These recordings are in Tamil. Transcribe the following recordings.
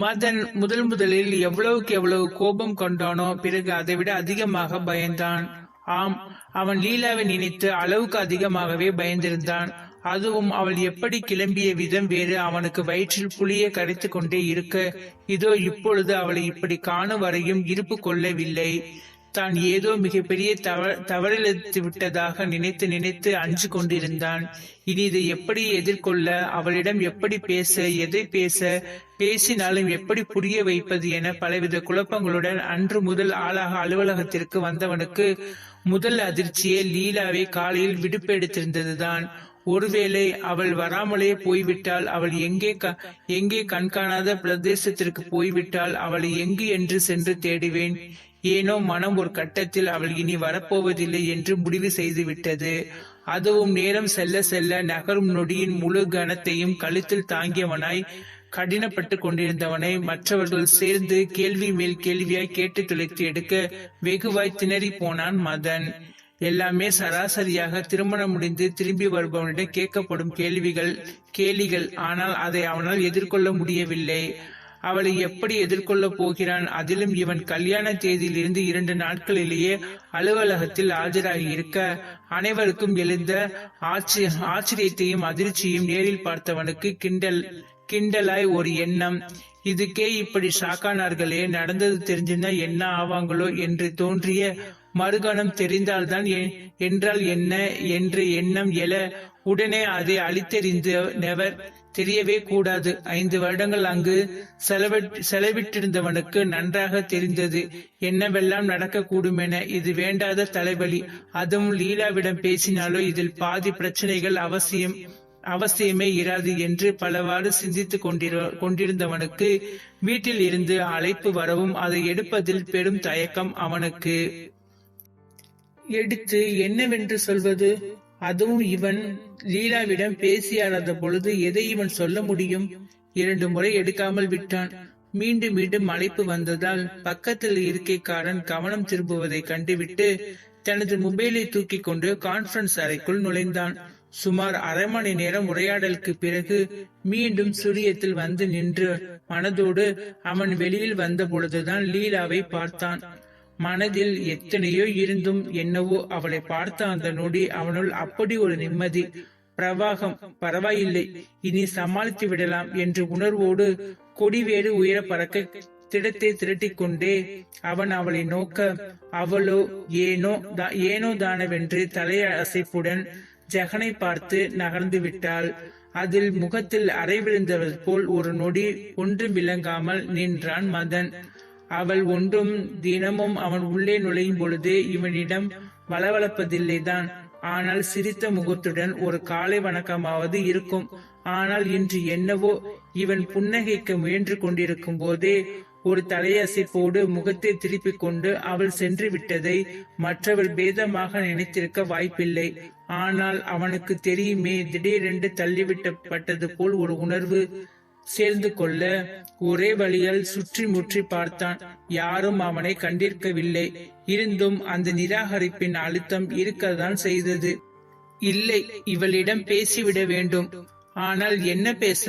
மதன் முதல் முதலில் எவ்வளவுக்கு எவ்வளவு கோபம் கொண்டானோ பிறகு அதை விட அதிகமாக பயந்தான். ஆம் அவன் லீலாவை நினைத்து அளவுக்கு அதிகமாகவே பயந்திருந்தான். அதுவும் அவள் எப்படி கிளம்பிய விதம் வேறு அவனுக்கு வயிற்றில் புளிய கரைத்துக் கொண்டே இருக்க இதோ இப்பொழுது அவளை இப்படி காணும் வரையும் இருப்பு கொள்ளவில்லை. தான் ஏதோ மிகப்பெரிய தவ தவறிழைத்து விட்டதாக நினைத்து நினைத்து அஞ்சு கொண்டிருந்தான். இனி இதை எப்படி எதிர்கொள்ள அவளிடம் எப்படி பேச எதை பேச பேசினாலும் எப்படி புரிய வைப்பது என பலவித குழப்பங்களுடன் அன்று முதல் ஆளாக அலுவலகத்திற்கு வந்தவனுக்கு முதல் அதிர்ச்சியே லீலாவை காலையில் விடுப்பு எடுத்திருந்ததுதான். ஒருவேளை அவள் வராமலே போய்விட்டால் அவள் எங்கே க- எங்கே கண்காணாத பிரதேசத்திற்கு போய்விட்டால் அவளை எங்கு என்று சென்று தேடுவேன். ஏனோ மனம் ஒரு கட்டத்தில் அவள் இனி வரப்போவதில்லை என்று முடிவு செய்துவிட்டது. அதுவும் நேரம் செல்ல செல்ல நகரும் நொடியின் முழு கணத்தையும் கழுத்தில் தாங்கியவனாய் கடினப்பட்டு கொண்டிருந்தவனை மற்றவர்கள் சேர்ந்து கேள்வி மேல் கேள்வியாய் கேட்டு துளைத்து எடுக்க வெகுவாய் திணறி போனான் மதன். எல்லாமே சராசரியாக திருமணம் முடிந்து திரும்பி வருபவனிடம் கேட்கப்படும் கேள்விகள் கேலிகள். ஆனால் அதை அவனால் எதிர்கொள்ள முடியவில்லை. அவளை எப்படி எதிர்கொள்ளப் போகிறான்? அதிலும் இவன் கல்யாண தேதியிலிருந்து இரண்டு நாட்களிலேயே அலுவலகத்தில் ஆஜராகி இருக்க அனைவருக்கும் எழுந்த ஆச்சரிய ஆச்சரியத்தையும் அதிர்ச்சியும் நேரில் பார்த்தவனுக்கு கிண்டல் கிண்டலாய் ஒரு எண்ணம். இதுக்கே இப்படி ஷாக்கானார்களே நடந்தது தெரிஞ்சிருந்தா என்ன ஆவாங்களோ என்று தோன்றிய மறுகணம் தெரிந்தால்தான் என்றால் என்ன என்று எண்ணம் எழ உடனே அதை அழித்தெறிந்து நெவர் தெரியவே கூடாது. ஐந்து வருடங்கள் அங்கு செலவிட் செலவிட்டிருந்தவனுக்கு நன்றாக தெரிந்தது. என்னவெல்லாம் நடக்கக்கூடும் என இது வேண்டாத தலைவலி. அதுவும் லீலாவிடம் பேசினாலோ இதில் பாதி பிரச்சனைகள் அவசியம் அவசியமே இராது என்று பலவாறு சிந்தித்துக் கொண்டிரு கொண்டிருந்தவனுக்கு வீட்டில் இருந்து அழைப்பு வரவும் அதை எடுப்பதில் பெரும் தயக்கம் அவனுக்கு. எடுத்து என்னவென்று சொல்வது? அதுவும் இவன் லீலாவிடம் பேசியாராத பொழுது எதை இவன் சொல்ல முடியும்? இரண்டு முறை எடுக்காமல் விட்டான். மீண்டும் மீண்டும் அழைப்பு வந்ததால் பக்கத்தில் இருக்கைக்காரன் கவனம் திரும்புவதை கண்டுவிட்டு தனது மொபைலை தூக்கி கொண்டு கான்பரன்ஸ் அறைக்குள் நுழைந்தான். சுமார் அரை மணி நேரம் உரையாடலுக்கு பிறகு மீண்டும் சுரியத்தில் வந்து நின்று மனதோடு அவன் வெளியில் வந்த பொழுதுதான் லீலாவை பார்த்தான். மனதில் எத்தனையோ இருந்தும் என்னவோ அவளை பார்த்த அந்த நொடி அவனுள் அப்படி ஒரு நிம்மதி. பிரவாகம் பரவாயில்லை இனி சமாளித்து விடலாம் என்ற உணர்வோடு கொடிவேறு உயர பறக்க திடத்தை திரட்டிக் கொண்டே அவன் அவளை நோக்க அவளோ ஏனோ தா- ஏனோ தானவென்று தலைய அசைப்புடன் ஜெகனை பார்த்து நகர்ந்து விட்டாள். அதில் முகத்தில் அரை விழுந்தவர் போல் ஒரு நொடி ஒன்றும் விளங்காமல் நின்றான் மதன். அவள் ஒன்றும் தினமும் அவன் உள்ளே நுழையும் பொழுது இவனிடம் வளவளப்பதில்லைதான். ஆனால் சிரித்த முகத்துடன் ஒரு காலை வணக்கமாவது இருக்கும். ஆனால் இன்று என்னவோ இவன் புன்னகைக்க முயன்று கொண்டிருக்கும் போதே ஒரு தலையசைப்போடு முகத்தை திருப்பிக் கொண்டு அவள் சென்று விட்டதை மற்றவள் பேதமாக நினைத்திருக்க வாய்ப்பில்லை. ஆனால் அவனுக்கு தெரியுமே திடீரென்று தள்ளிவிட்டப்பட்டது போல் ஒரு உணர்வு சேர்ந்து கொள்ள ஒரே வழியால் சுற்றி முற்றி பார்த்தான். யாரும் அவனை கண்டிருக்கவில்லை. இருந்தும் அந்த நிராகரிப்பின் அழுத்தம் இருக்கத்தான் செய்தது. இல்லை இவளிடம் பேசிவிட வேண்டும். ஆனால் என்ன பேச?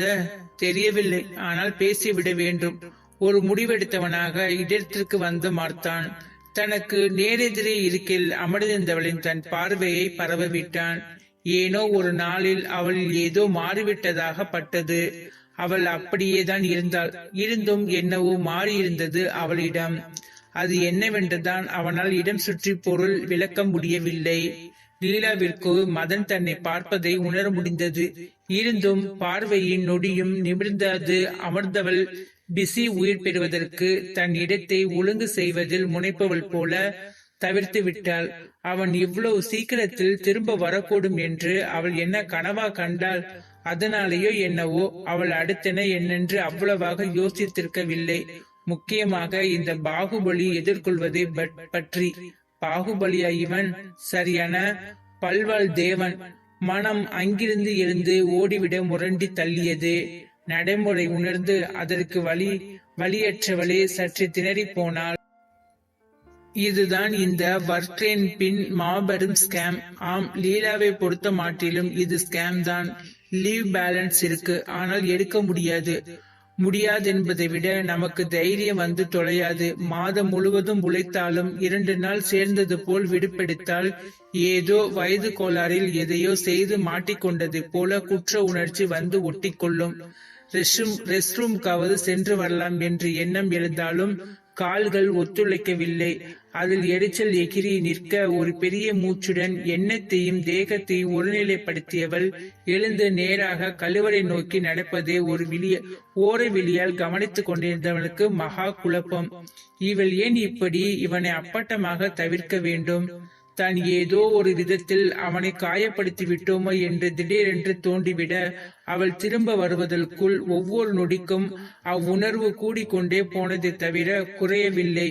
தெரியவில்லை. ஆனால் பேசிவிட வேண்டும். ஒரு முடிவெடுத்தவனாக இடத்திற்கு வந்து மார்த்தான். தனக்கு நேரெதிரே இருக்கில் அமர்ந்திருந்தவளின் தன் பார்வையை பரவவிட்டான் ஏனோ ஒரு நாளில் அவள் ஏதோ மாறிவிட்டதாக பட்டது. அவள் அப்படியேதான் இருந்தாள். இருந்தும் என்னவோ மாறியிருந்தது அவளிடம். அது என்னவென்றுதான் அவனால் இடம் சுற்றி பொருள் விளக்க முடியவில்லை. லீலாவிற்கு மதன் தன்னை பார்ப்பதை உணர முடிந்தது. இருந்தும் பார்வையின் நொடியும் நிமிர்ந்தது. அமர்ந்தவள் பிசி உயிர் பெறுவதற்கு தன் இடத்தை ஒழுங்கு செய்வதில் முனைப்பவள் போல தவிர்த்து விட்டாள். அவன் இவ்வளவு சீக்கிரத்தில் திரும்ப வரக்கூடும் என்று அவள் என்ன கனவா கண்டாள்? அதனாலேயோ என்னவோ அவள் அடுத்தென என்னென்று அவ்வளவாக யோசித்திருக்கவில்லை. முக்கியமாக இந்த பாகுபலி எதிர்கொள்வதை பற்றி. பாகுபலியா இவன்? சரியான பல்வாள் தேவன். மனம் அங்கிருந்து எழுந்து ஓடிவிட முரண்டி தள்ளியது. நடைமுறை உணர்ந்து அதற்கு வழி வழியற்றவளே சற்று திணறி போனாள். இதுதான் இந்த வர்ட்ரேன் பின் மாபெரும் ஸ்கேம் ஆம் லீலாவை பொறுத்த மாட்டிலும் இது ஸ்கேம் தான். லீவ் பேலன்ஸ் இருக்கு. ஆனால் எடுக்க முடியாது. என்பதை விட நமக்கு தைரியம் வந்து தொலையாது. மாதம் முழுவதும் உழைத்தாலும் இரண்டு நாள் சேர்ந்தது போல் விடுப்பெடுத்தால் ஏதோ வயது கோளாறில் எதையோ செய்து மாட்டிக்கொண்டது போல குற்ற உணர்ச்சி வந்து ஒட்டிக்கொள்ளும். ரெஸ்ட்ரூம் ரெஸ்ட் ரூம்காவது சென்று வரலாம் என்று எண்ணம் எழுந்தாலும் கால்கள் ஒத்துழைக்கவில்லை. அதில் எரிச்சல் எகிரி நிற்க ஒரு பெரிய மூச்சுடன் எண்ணத்தையும் தேகத்தையும் ஒருநிலைப்படுத்தியவள் எழுந்து நேராக கழுவறை நோக்கி நடப்பதை ஒரு விழிய ஓர விழியால் கவனித்துக் கொண்டிருந்தவனுக்கு மகா குழப்பம். இவள் ஏன் இப்படி? இவனை அப்பட்டமாக தவிர்க்க வேண்டும். தான் ஏதோ ஒரு விதத்தில் அவனை காயப்படுத்தி விட்டோமோ என்று திடீரென்று தோண்டிவிட அவள் திரும்ப வருவதற்குள் ஒவ்வொரு நொடிக்கும் அவ்வுணர்வு கூடிக்கொண்டே போனதை தவிர குறையவில்லை.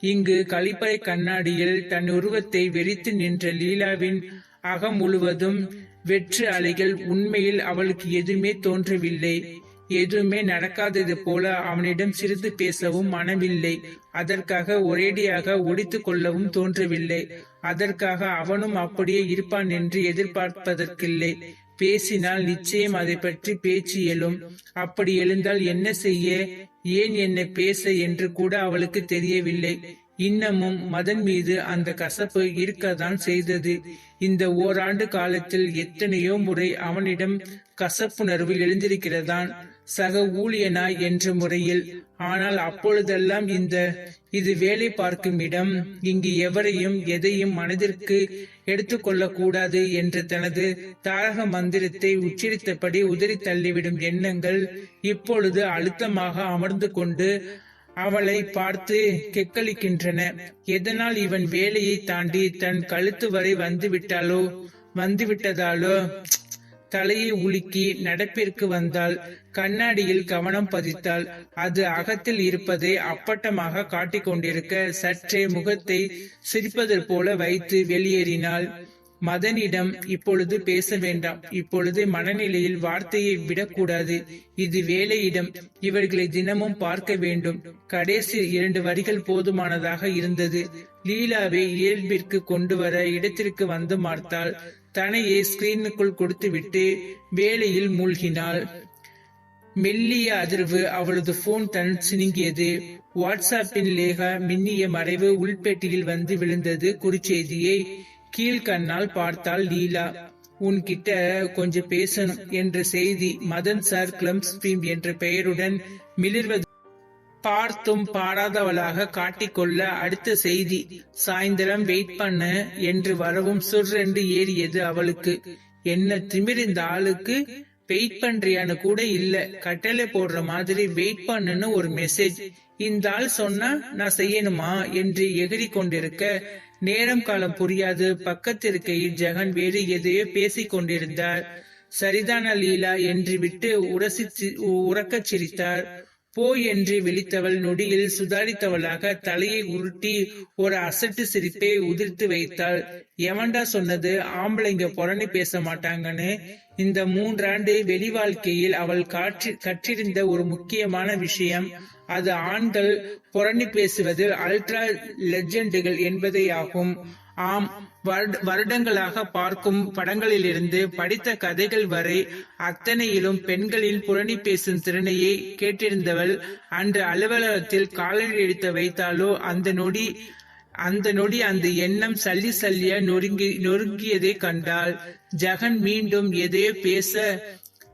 இங்கு கழிப்பறை கண்ணாடியில் தன் உருவத்தை வெறித்து நின்ற லீலாவின் அகம் முழுவதும் வெற்று அலைகள் உண்மையில் அவளுக்கு எதுவுமே தோன்றவில்லை. எதுவுமே நடக்காதது போல அவனிடம் சிறிது பேசவும் மனமில்லை. அதற்காக ஒரேடியாக ஒடித்து கொள்ளவும் தோன்றவில்லை. அதற்காக அவனும் அப்படியே இருப்பான் என்று எதிர்பார்ப்பதற்கில்லை. பேசினால் நிச்சயம் அதை பற்றி பேச்சு எழும். அப்படி எழுந்தால் என்ன செய்ய? ஏன் என்ன பேச என்று கூட அவளுக்கு தெரியவில்லை. இன்னமும் மதன் மீது அந்த கசப்பு இருக்கத்தான் செய்தது. இந்த ஓராண்டு காலத்தில் எத்தனையோ முறை அவனிடம் கசப்புணர்வு எழுந்திருக்கிறதான் சக ஊழியனாய் என்ற முறையில். ஆனால் அப்பொழுதெல்லாம் இந்த இது வேலை பார்க்கும் இடம். இங்கு எவரையும் எதையும் மனதிற்கு எடுத்துக்கொள்ள கூடாது என்று தனது தாரக மந்திரத்தை உச்சரித்தபடி உதறி தள்ளிவிடும் எண்ணங்கள் இப்பொழுது அழுத்தமாக அமர்ந்து கொண்டு அவளை பார்த்து கெக்களிக்கின்றன. எதனால் இவன் வேலையை தாண்டி தன் கழுத்து வரை வந்துவிட்டாலோ வந்துவிட்டதாலோ? தலையை உலுக்கி நடப்பிற்கு வந்தால் கண்ணாடியில் கவனம் பதித்தால் அது அகத்தில் இருப்பதை அப்பட்டமாக காட்டிக் கொண்டிருக்க சற்றே முகத்தை சிரிப்பதற் போல வைத்து வெளியேறினாள். மதனிடம் இப்பொழுது பேச வேண்டாம். இப்பொழுது மனநிலையில் வார்த்தையை விடக்கூடாது. இது வேலையிடம். இவர்களை தினமும் பார்க்க வேண்டும். கடைசி இரண்டு வரிகள் போதுமானதாக இருந்தது. லீலாவை இயல்பிற்கு கொண்டு வர இடத்திற்கு வந்து பார்த்தாள் தனையை ஸ்கிரீனுக்குள் கொடுத்துவிட்டு வேலையில் மூழ்கினாள். மெல்லிய அதிர்வு அவளது போன் தன் சினுங்கியது. வாட்ஸ்அப்பின் லேகா மின்னிய மறைவு உள்பேட்டியில் வந்து விழுந்தது. குறுச்செய்தியை கீழ்கண்ணால் பார்த்தாள் லீலா. உன்கிட்ட கொஞ்சம் பேசணும் என்ற செய்தி மதன் சார் கிளம்ஸ் என்ற பெயருடன் மிளிர்வது பார்த்தும் பாராதவளாக காட்டிக்கொள்ள அடுத்த செய்தி. சாயந்தரம் வெயிட் பண்ண என்று வரவும் சுர்ரென்று ஏறியது அவளுக்கு. என்ன திமிர் இந்த ஆளுக்கு? வெயிட் பண்றியான்னு கூட இல்ல. கட்டளை போடுற மாதிரி வெயிட் பண்ணுன்னு ஒரு மெசேஜ் இந்த ஆள் சொன்னா நான் செய்யணுமா? என்று எகிரி கொண்டிருக்க. நேரம் காலம் புரியாது. பக்கத்திருக்கையில் ஜெகன் வேறு எதையோ பேசிக் கொண்டிருந்தார். சரிதான லீலா? என்று விட்டு உரசி உறக்கச் சிரித்தார். போ என்று விழித்தவள் நொடியில் சுதாரித்தவளாக தலையை உருட்டி ஒரு அசட்டு சிரிப்பை உதிர்த்து வைத்தாள். எவன்டா சொன்னது ஆம்பளைங்க புறணி பேச மாட்டாங்கன்னு. இந்த மூன்றாண்டு வெளி வாழ்க்கையில் அவள் காற்றி கற்றிருந்த ஒரு முக்கியமான விஷயம் அது ஆண்கள் புறணி பேசுவதில் அல்ட்ரா லெஜண்டுகள் என்பதே ஆகும் ஆம் வருடங்களாக பார்க்கும் படங்களிலிருந்து படித்த கதைகள் வரை அத்தனையிலும் பெண்களின் புரணி பேசும் திறனையை கேட்டிருந்தவள். அன்று அலுவலகத்தில் காலடி எடுத்து வைத்தாலோ அந்த நொடி அந்த நொடி அந்த எண்ணம் சல்லி சல்லிய நொறுங்கி நொறுங்கியதை கண்டால் ஜெகன் மீண்டும் எதையோ பேச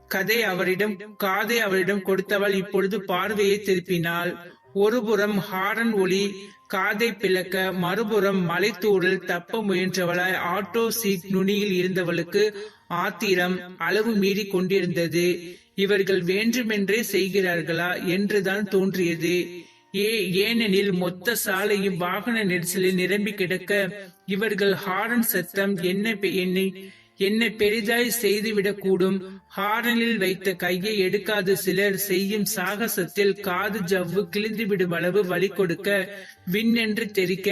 கதை அவரிடம் காதை அவரிடம் கொடுத்தவள் இப்பொழுது பார்வையை திருப்பினாள். ஒருபுறம் ஹாரன் ஒளி காதை பிளக்க மறுபுறம் மலைத்தூரில் தப்ப முயன்றவளாய் ஆட்டோ சீட் நுனியில் இருந்தவளுக்கு ஆத்திரம் அளவு மீறி கொண்டிருந்தது. இவர்கள் வேண்டுமென்றே செய்கிறார்களா என்றுதான் தோன்றியது. ஏ ஏனெனில் மொத்த சாலையும் வாகன நெரிசலில் நிரம்பி கிடக்க இவர்கள் ஹாரன் சத்தம் என்ன என்னை என்னை பெரிதாய் செய்துவிடக்கூடும். ஹாரனில் வைத்த கையை எடுக்காத சிலர் செய்யும் சாகசத்தில் காது ஜவ்வு கிழிந்துவிடும் அளவு வழி கொடுக்க விண்ணென்று தெரிக்க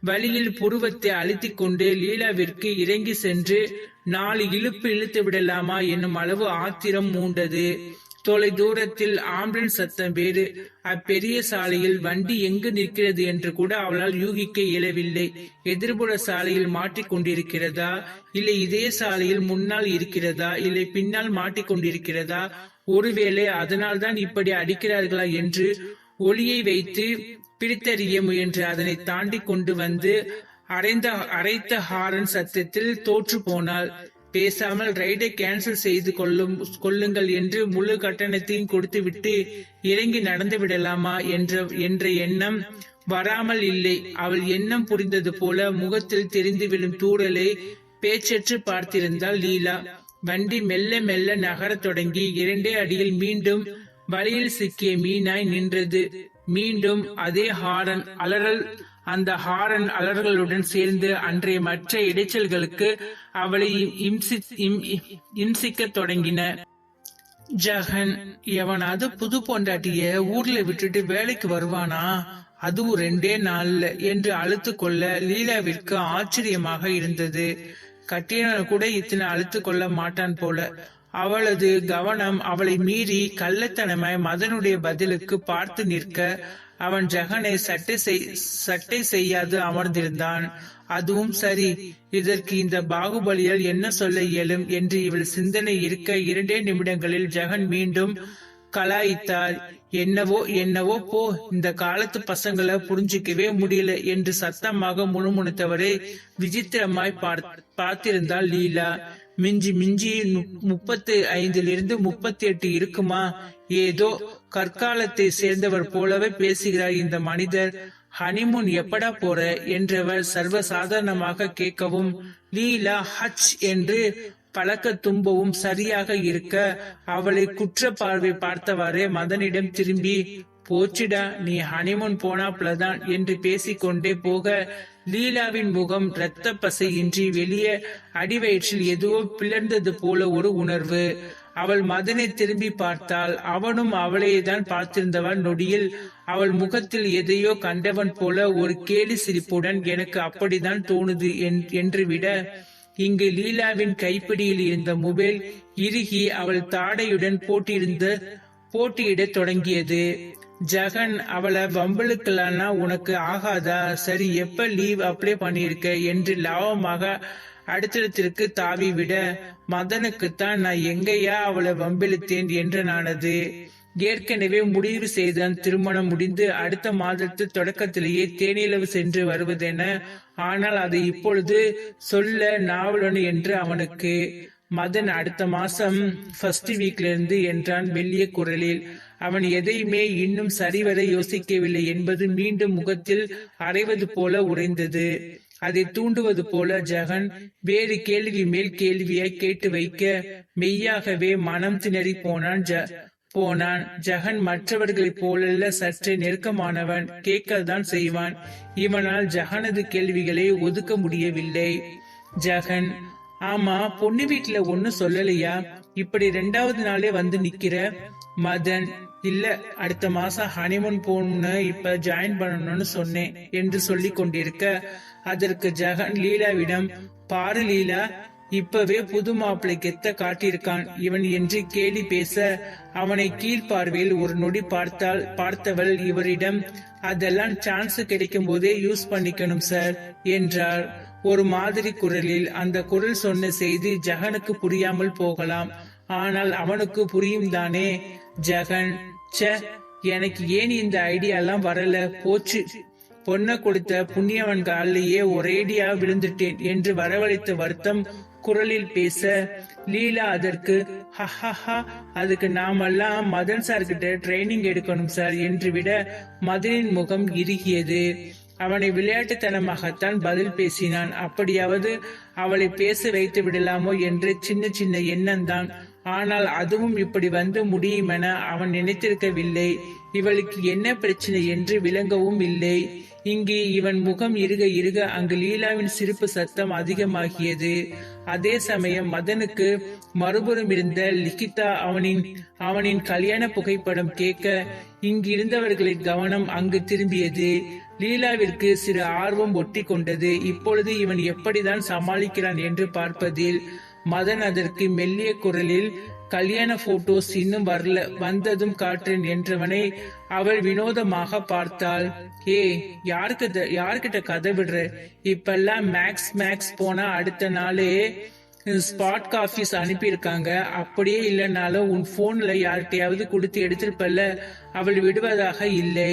வழியில் புருவத்தை அழுத்திக் கொண்டு லீலாவிற்கு இறங்கி சென்று நாலு இழுப்பு இழுத்து விடலாமா என்னும் அளவு ஆத்திரம் மூண்டது. தொலை தூரத்தில் ஆம்புலன்ஸ் சத்தம் வேறு. அப்பெரிய சாலையில் வண்டி எங்கு நிற்கிறது என்று கூட அவளால் யூகிக்க இயலவில்லை. எதிர்புற சாலையில் மாட்டிக்கொண்டிருக்கிறதா இல்லை இதே சாலையில் முன்னால் இருக்கிறதா? இல்லை பின்னால் மாட்டிக்கொண்டிருக்கிறதா ஒருவேளை அதனால்தான் இப்படி அடிக்கிறார்களா என்று ஒளியை வைத்து பிடித்தறிய முயன்று அதனை தாண்டி கொண்டு வந்து அரைந்த அரைத்த ஹாரன் சத்தத்தில் தோற்று போனாள். பேசாமல் ரைடை கேன்சல் செய்து கொள்ளும் கொள்ளுங்கள் என்று முழு கட்டணத்தையும் கொடுத்துவிட்டு இறங்கி நடந்து விடலாமா என்ற என்ற எண்ணம் வராமல் இல்லை. அவள் எண்ணம் புரிந்தது போல முகத்தில் தெரிந்து விழும் தூடலை பேச்சற்று பார்த்திருந்தாள் லீலா. வண்டி மெல்ல மெல்ல நகரத் தொடங்கி இரண்டே அடியில் மீண்டும் வழியில் சிக்கிய மீனாய் நின்றது. மீண்டும் அதே ஹாரன் அலறல் அந்த ஹாரன் அலர்களுடன் சேர்ந்து அன்றைய மற்ற இடைச்சல்களுக்கு அவளை இம்சிக்க இம்சிக்கத் தொடங்கின. ஜகன் எவனாவது புது பொண்டாட்டிய ஊர்ல விட்டுட்டு வேலைக்கு வருவானா? அதுவும் ரெண்டே நாள்ல என்று அழுத்து கொள்ள லீலாவிற்கு ஆச்சரியமாக இருந்தது. கட்டியவன் கூட இத்தனை அழுத்து கொள்ள மாட்டான் போல. அவளது கவனம் அவளை மீறி கள்ளத்தனமாய் மதனுடைய பதிலுக்கு பார்த்து நிற்க அவன் ஜெகனை சட்டை செய் சட்டை செய்யாது அமர்ந்திருந்தான். அதுவும் சரி இதற்கு இந்த பாகுபலியால் என்ன சொல்ல இயலும் என்று இவள் சிந்தனை இருக்க இரண்டே நிமிடங்களில் ஜெகன் மீண்டும் கலாய்த்தாள். என்னவோ என்னவோ போ இந்த காலத்து பசங்களை புரிஞ்சிக்கவே முடியல என்று சத்தமாக முணுமுணுத்தவரை விசித்திரமாய் பார்த்திருந்தாள் லீலா. மிஞ்சி மிஞ்சி நு- முப்பத்தி ஐந்திலிருந்து முப்பத்தி எட்டு இருக்குமா? ஏதோ கற்காலத்தை சேர்ந்தவர் போலவே பேசுகிறார் இந்த மனிதர். ஹனிமூன் எப்படா போற? என்றவர் சர்வசாதாரணமாக கேட்கவும் லீலா ஹச் என்று பழக்க தும்பவும் சரியாக இருக்க அவளை குற்ற பார்வை பார்த்தவாறே மதனிடம் திரும்பி போச்சுடா நீ ஹனிமூன் போனாப்லதான் என்று பேசிக்கொண்டே போக லீலாவின் முகம் இரத்த பசையின்றி வெளியே அடிவயிற்றில் எதுவோ பிளர்ந்தது போல ஒரு உணர்வு. அவள் மதனை திரும்பி பார்த்தாள் அவனும் அவளையே தான் பார்த்திருந்தவன் நொடியில். அவள் முகத்தில் எதையோ கண்டவன் போல ஒரு கேலி சிரிப்புடன் எனக்கு அப்படிதான் தோணுது என்- என்று விட இங்கு லீலாவின் கைப்பிடியில் இருந்த மொபைல் இறுகி அவள் தாடையுடன் போட்டியிருந்த போட்டியிடத் தொடங்கியது. ஜெகன் அவளை வம்பளுக்கலான்னா உனக்கு ஆகாதா? சரி எப்ப லீவ் அப்ளை பண்ணியிருக்க? என்று லாபமாக அடுத்தடத்திற்கு தாவி விட மதனுக்குத்தான் நான் எங்கேயா அவளை வம்பிழுத்தேன்? என்று நானது ஏற்கனவே முடிவு செய்தான். திருமணம் முடிந்து அடுத்த மாதத்து தொடக்கத்திலேயே தேனிலவு சென்று வருவதென. ஆனால் அதை இப்பொழுது சொல்ல நாவலனு என்று அவனுக்கு. மதன் அடுத்த மாசம் ஃபர்ஸ்ட் வீக்ல இருந்து என்றான் மெல்லிய குரலில். அவன் எதையுமே இன்னும் சரிவர யோசிக்கவில்லை என்பது மீண்டும் முகத்தில் அரைவது போல உறைந்தது. அதை தூண்டுவது போல ஜெகன் வேறு கேள்வி மேல் கேள்வியை கேட்டு வைக்க மெய்யாகவே மனம் திணறி போனான் ஜ போனான். ஜெகன் மற்றவர்களைப் போலல்ல சற்றே நெருக்கமானவன். கேட்கத்தான் செய்வான். இவனால் ஜெகனது கேள்விகளை ஒதுக்க முடியவில்லை. ஜெகன் ஆமா பொண்ணு வீட்டுல ஒண்ணு சொல்லலையா? இப்படி ரெண்டாவது நாளே வந்து நிக்கிற மதன் இல்ல அடுத்த மாசம் ஹனிமூன் போகணும்னு இப்ப ஜாயின் பண்ணணும்னு சொன்னேன் என்று சொல்லி கொண்டிருக்க அதற்கு ஜெகன் லீலாவிடம் பாரு லீலா இப்பவே புது மாப்பிளை கெத்த காட்டியிருக்கான். இவன் என்று கேலி பேச அவனை கீழ்பார்வையில் ஒரு நொடி பார்த்தால் பார்த்தவள் இவரிடம் அதெல்லாம் சான்ஸ் கிடைக்கும் போதே யூஸ் பண்ணிக்கணும் சார் என்றார் ஒரு மாதிரி குரலில் அந்த குரல் சொன்ன செய்தி ஜெகனுக்கு புரியாமல் போகலாம். ஆனால் அவனுக்கு புரியும் தானே. ஜெகன் ச எனக்கு ஏன் இந்த ஐடியா எல்லாம் வரல? போச்சு. பொண்ணை கொடுத்த புண்ணியவன் காலிலேயே ஒரேடியா விழுந்துட்டேன் என்று வரவழைத்த வருத்தம் குரலில் பேச லீலா அதற்கு ஹஹஹா அதுக்கு நாமெல்லாம் மதன் சார் கிட்ட ட்ரைனிங் எடுக்கணும் சார் என்று விட மதனின் முகம் இறுகியது. அவனை விளையாட்டுத்தனமாகத்தான் பதில் பேசினான். அப்படியாவது அவளை பேச வைத்து விடலாமோ? என்று சின்ன சின்ன எண்ணம்தான். ஆனால் அதுவும் இப்படி வந்து முடியுமென அவன் நினைத்திருக்கவில்லை. இவளுக்கு என்ன பிரச்சனை என்று விளங்கவும் இல்லை. இங்கே இவன் முகம் இருக இருக அங்கு லீலாவின் சிரிப்பு சத்தம் அதிகமாகியது. அதே சமயம் மதனுக்கு மறுபுறம் இருந்த லிகிதா அவனின் அவனின் கல்யாண புகைப்படம் கேட்க இங்கு இருந்தவர்களின் கவனம் அங்கு திரும்பியது. லீலாவிற்கு சிறு ஆர்வம் ஒட்டி கொண்டது. இப்பொழுது இவன் எப்படிதான் சமாளிக்கிறான் என்று பார்ப்பதில் மதன் அதற்கு மெல்லிய குரலில் கல்யாண போட்டோஸ் இன்னும் வரல. வந்ததும் காட்டுறேன் என்றவனை அவள் வினோதமாக பார்த்தாள். ஏ யாருக்கு யாருக்கிட்ட கதை விடுற? இப்பெல்லாம் மேக்ஸ் மேக்ஸ் போனா அடுத்த நாளே ஸ்பாட் காஃபிஸ் அனுப்பியிருக்காங்க. அப்படியே இல்லைனாலும் உன் போன்ல யார்கிட்டயாவது கொடுத்து எடுத்திருப்பல்ல. அவள் விடுவதாக இல்லை.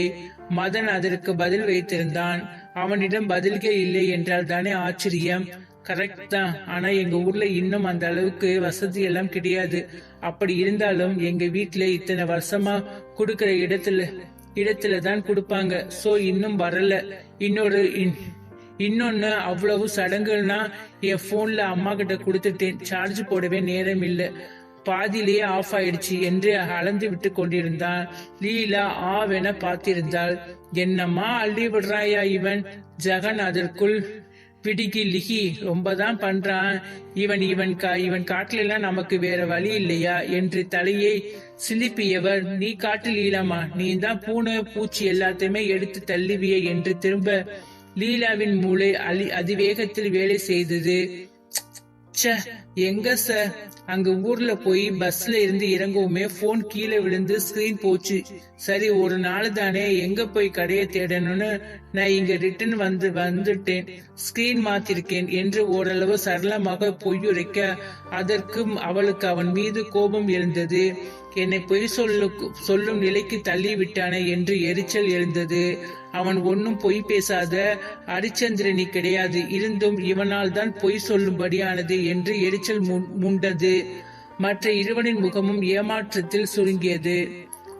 மதன் அதற்கு பதில் வைத்திருந்தான். அவனிடம் பதில்கே இல்லை என்றால் தானே ஆச்சரியம். கரெக்ட் தான். ஆனா எங்க ஊர்ல இன்னும் அந்த அளவுக்கு வசதி எல்லாம் கிடையாது. அப்படி இருந்தாலும் எங்க வீட்டுல இத்தனை வருஷமா கொடுக்கிற இடத்துல இடத்துல தான் கொடுப்பாங்க. சோ இன்னும் வரல. இன்னொரு இன்- இன்னொன்னு அவ்வளவு சடங்குனா என் போன்ல அம்மா கிட்ட கொடுத்துட்டேன். சார்ஜ் போடவே நேரம் இல்ல. பாதியிலேயே ஆஃப் ஆயிடுச்சு. என்று அளந்து விட்டு கொண்டிருந்தான். லீலா ஆவென பார்த்திருந்தாள். என்னம்மா அள்ளி விடுறாயா இவன்? ஜெகன் அதற்குள் பிடிக்கு லிகி ரொம்ப தான் பண்றான். இவன் இவன் கா இவன் காட்டிலெல்லாம் நமக்கு வேற வழி இல்லையா? என்று தலையை சிலிப்பியவர் நீ காட்டு லீலாமா நீ தான் பூனை பூச்சி எல்லாத்தையுமே எடுத்து தள்ளுவிய என்று திரும்ப லீலாவின் மூளை அலி அதிவேகத்தில் வேலை செய்தது. ச்சே எங்க சார்? அங்க ஊர்ல போய் பஸ்ல இருந்து இறங்கவுமே போன் கீழே விழுந்து ஸ்கிரீன் போச்சு. சரி ஒரு நாள் தானே எங்க போய் கடையை தேடணும்னு நான் இங்க ரிட்டர்ன் வந்து வந்துட்டேன். ஸ்கிரீன் மாத்திருக்கேன் என்று ஓரளவு சரளமாக பொய்யுரைக்க அதற்கும் அவளுக்கு அவன் மீது கோபம் எழுந்தது. என்னை பொய் சொல்லு சொல்லும் நிலைக்கு தள்ளி விட்டானே என்று எரிச்சல் எழுந்தது. அவன் ஒன்னும் பொய் பேசாத அரிச்சந்திரனி கிடையாது. இருந்தும் இவனால் தான் பொய் சொல்லும்படியானது என்று எரிச்சல் முண்டது. மற்ற இருவரின் முகமும் ஏமாற்றத்தில் சுருங்கியது.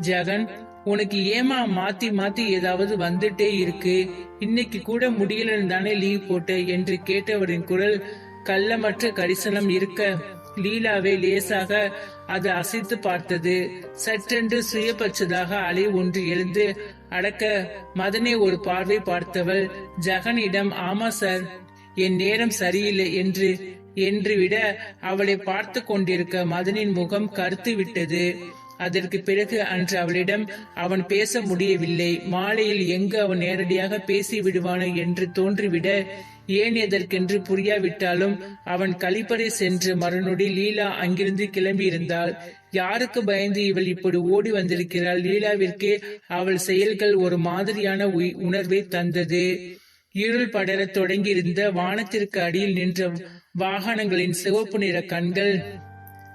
ஜெகன் உனக்கு ஏமா மாத்தி மாத்தி ஏதாவது வந்துட்டே இருக்கு. இன்னைக்கு கூட முடியலன்னு தானே லீவ் போட்ட? என்று கேட்டவரின் குரல் கள்ளமற்ற கரிசனம் இருக்க லீலாவை லேசாக அது அசைத்து பார்த்தது. சற்றென்று சுயபட்சதாக அலை ஒன்று எழுந்து அடக்க மதனை ஒரு பார்வை பார்த்தவள். ஜெகனிடம் ஆமா சார். என் நேரம் சரியில்லை என்று என்று விட அவளை பார்த்து கொண்டிருக்க மதனின் முகம் கருத்து விட்டது. அதற்கு பிறகு அன்று அவளிடம் அவன் பேச முடியவில்லை. மாலையில் எங்கு அவன் நேரடியாக பேசி விடுவானோ? என்று தோன்றிவிட ஏன் எதற்கென்று புரியாவிட்டாலும் அவன் கழிப்பறை சென்று மறுநொடி லீலா அங்கிருந்து கிளம்பியிருந்தாள். யாருக்கு பயந்து இவள் இப்படி ஓடி வந்திருக்கிறாள்? லீலாவிற்கு அவள் செயல்கள் ஒரு மாதிரியான உய்- உணர்வை தந்தது. இருள் படரத் தொடங்கியிருந்த வானத்திற்கு அடியில் நின்ற வாகனங்களின் சிவப்பு நிற கண்கள்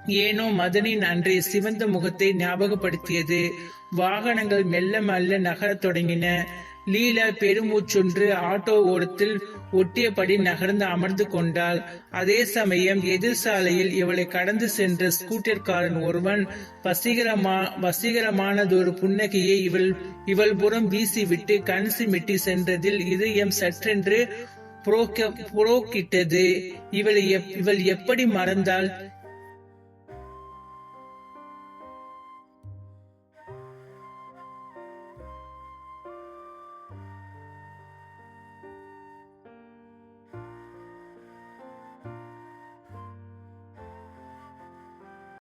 ஏனோ மதனின் அன்றைய சிவந்த முகத்தை ஞாபகப்படுத்தியது. வாகனங்கள் மெல்ல மெல்ல நகரத் தொடங்கின. லீலா பெருமூச்சொன்று ஆட்டோ ஓரத்தில் ஒட்டியபடி நகர்ந்து அமர்ந்து கொண்டாள். அதே சமயம் எதிர் சாலையில் இவளை கடந்து சென்ற ஸ்கூட்டர்காரன் ஒருவன் வசீகரமா வசீகரமானதொரு புன்னகையை இவள் இவள் புறம் வீசிவிட்டு கண் சிமிட்டி சென்றதில் இதயம் சற்றென்று புரோக்கிட்டது. இவளை இவள் எப்படி மறந்தாள்?